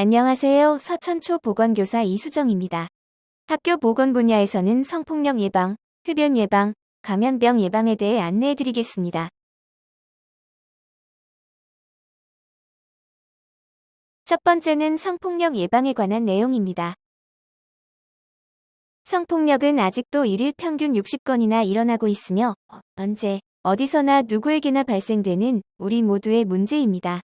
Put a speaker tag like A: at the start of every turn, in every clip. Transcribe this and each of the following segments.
A: 안녕하세요. 서천초 보건교사 이수정입니다. 학교 보건 분야에서는 성폭력 예방, 흡연 예방, 감염병 예방에 대해 안내해 드리겠습니다. 첫 번째는 성폭력 예방에 관한 내용입니다. 성폭력은 아직도 일일 평균 60건이나 일어나고 있으며 언제, 어디서나 누구에게나 발생되는 우리 모두의 문제입니다.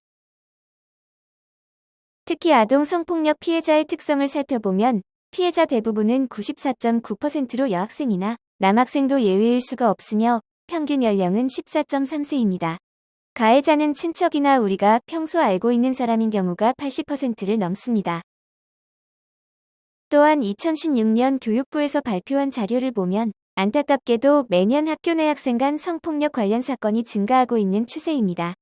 A: 특히 아동 성폭력 피해자의 특성을 살펴보면 피해자 대부분은 94.9%로 여학생이나 남학생도 예외일 수가 없으며 평균 연령은 14.3세입니다. 가해자는 친척이나 우리가 평소 알고 있는 사람인 경우가 80%를 넘습니다. 또한 2016년 교육부에서 발표한 자료를 보면 안타깝게도 매년 학교 내 학생 간 성폭력 관련 사건이 증가하고 있는 추세입니다.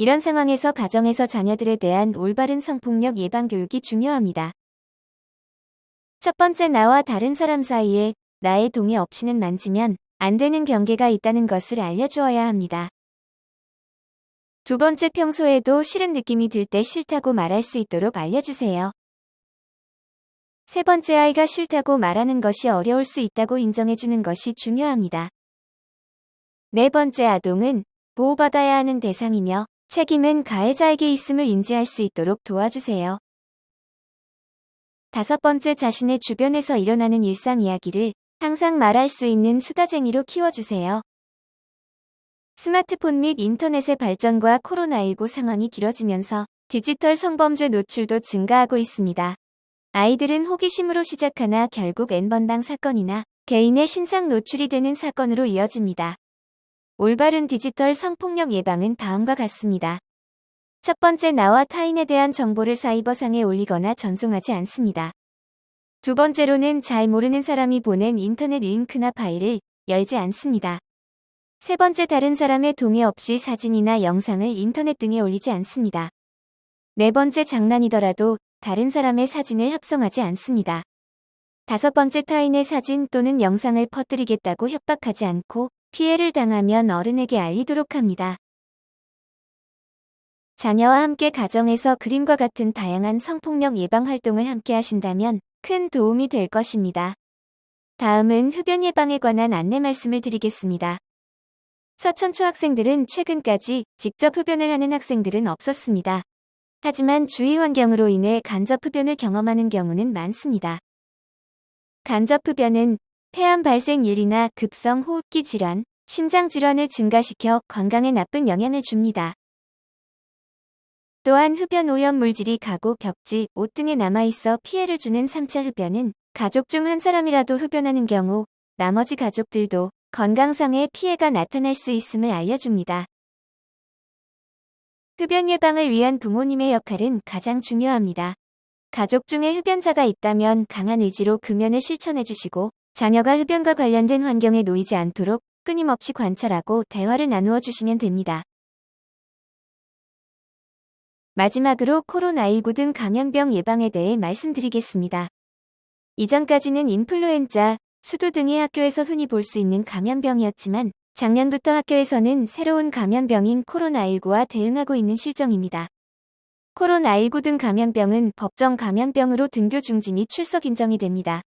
A: 이런 상황에서 가정에서 자녀들에 대한 올바른 성폭력 예방 교육이 중요합니다. 첫 번째 나와 다른 사람 사이에 나의 동의 없이는 만지면 안 되는 경계가 있다는 것을 알려주어야 합니다. 두 번째 평소에도 싫은 느낌이 들 때 싫다고 말할 수 있도록 알려주세요. 세 번째 아이가 싫다고 말하는 것이 어려울 수 있다고 인정해주는 것이 중요합니다. 네 번째 아동은 보호받아야 하는 대상이며 책임은 가해자에게 있음을 인지할 수 있도록 도와주세요. 다섯 번째 자신의 주변에서 일어나는 일상 이야기를 항상 말할 수 있는 수다쟁이로 키워주세요. 스마트폰 및 인터넷의 발전과 코로나19 상황이 길어지면서 디지털 성범죄 노출도 증가하고 있습니다. 아이들은 호기심으로 시작하나 결국 N번방 사건이나 개인의 신상 노출이 되는 사건으로 이어집니다. 올바른 디지털 성폭력 예방은 다음과 같습니다. 첫 번째 나와 타인에 대한 정보를 사이버상에 올리거나 전송하지 않습니다. 두 번째로는 잘 모르는 사람이 보낸 인터넷 링크나 파일을 열지 않습니다. 세 번째 다른 사람의 동의 없이 사진이나 영상을 인터넷 등에 올리지 않습니다. 네 번째 장난이더라도 다른 사람의 사진을 합성하지 않습니다. 다섯 번째 타인의 사진 또는 영상을 퍼뜨리겠다고 협박하지 않고 피해를 당하면 어른에게 알리도록 합니다. 자녀와 함께 가정에서 그림과 같은 다양한 성폭력 예방 활동을 함께 하신다면 큰 도움이 될 것입니다. 다음은 흡연 예방에 관한 안내 말씀을 드리겠습니다. 서천초 학생들은 최근까지 직접 흡연을 하는 학생들은 없었습니다. 하지만 주위 환경으로 인해 간접 흡연을 경험하는 경우는 많습니다. 간접 흡연은 폐암 발생률이나 급성 호흡기 질환, 심장 질환을 증가시켜 건강에 나쁜 영향을 줍니다. 또한 흡연 오염 물질이 가구, 벽지, 옷 등에 남아있어 피해를 주는 3차 흡연은 가족 중 한 사람이라도 흡연하는 경우 나머지 가족들도 건강상의 피해가 나타날 수 있음을 알려줍니다. 흡연 예방을 위한 부모님의 역할은 가장 중요합니다. 가족 중에 흡연자가 있다면 강한 의지로 금연을 실천해 주시고 자녀가 흡연과 관련된 환경에 놓이지 않도록 끊임없이 관찰하고 대화를 나누어 주시면 됩니다. 마지막으로 코로나19 등 감염병 예방에 대해 말씀드리겠습니다. 이전까지는 인플루엔자, 수두 등이 학교에서 흔히 볼 수 있는 감염병이었지만 작년부터 학교에서는 새로운 감염병인 코로나19와 대응하고 있는 실정입니다. 코로나19 등 감염병은 법정 감염병으로 등교 중지 및 출석 인정이 됩니다.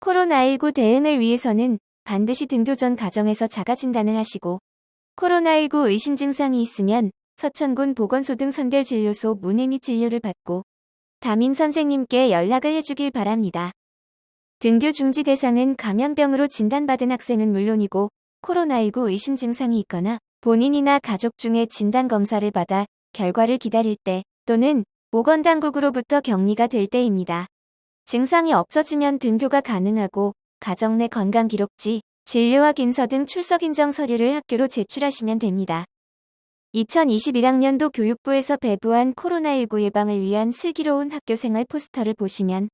A: 코로나19 대응을 위해서는 반드시 등교 전 가정에서 자가 진단을 하시고 코로나19 의심 증상이 있으면 서천군 보건소 등 선별진료소 문의 및 진료를 받고 담임 선생님께 연락을 해주길 바랍니다. 등교 중지 대상은 감염병으로 진단받은 학생은 물론이고 코로나19 의심 증상이 있거나 본인이나 가족 중에 진단검사를 받아 결과를 기다릴 때 또는 보건당국으로부터 격리가 될 때입니다. 증상이 없어지면 등교가 가능하고 가정 내 건강기록지, 진료와 인서 등 출석인정 서류를 학교로 제출하시면 됩니다. 2021학년도 교육부에서 배부한 코로나19 예방을 위한 슬기로운 학교생활 포스터를 보시면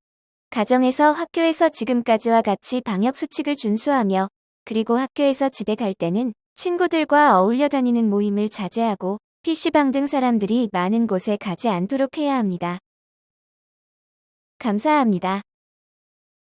A: 가정에서 학교에서 지금까지와 같이 방역수칙을 준수하며 그리고 학교에서 집에 갈 때는 친구들과 어울려 다니는 모임을 자제하고 PC방 등 사람들이 많은 곳에 가지 않도록 해야 합니다. 감사합니다.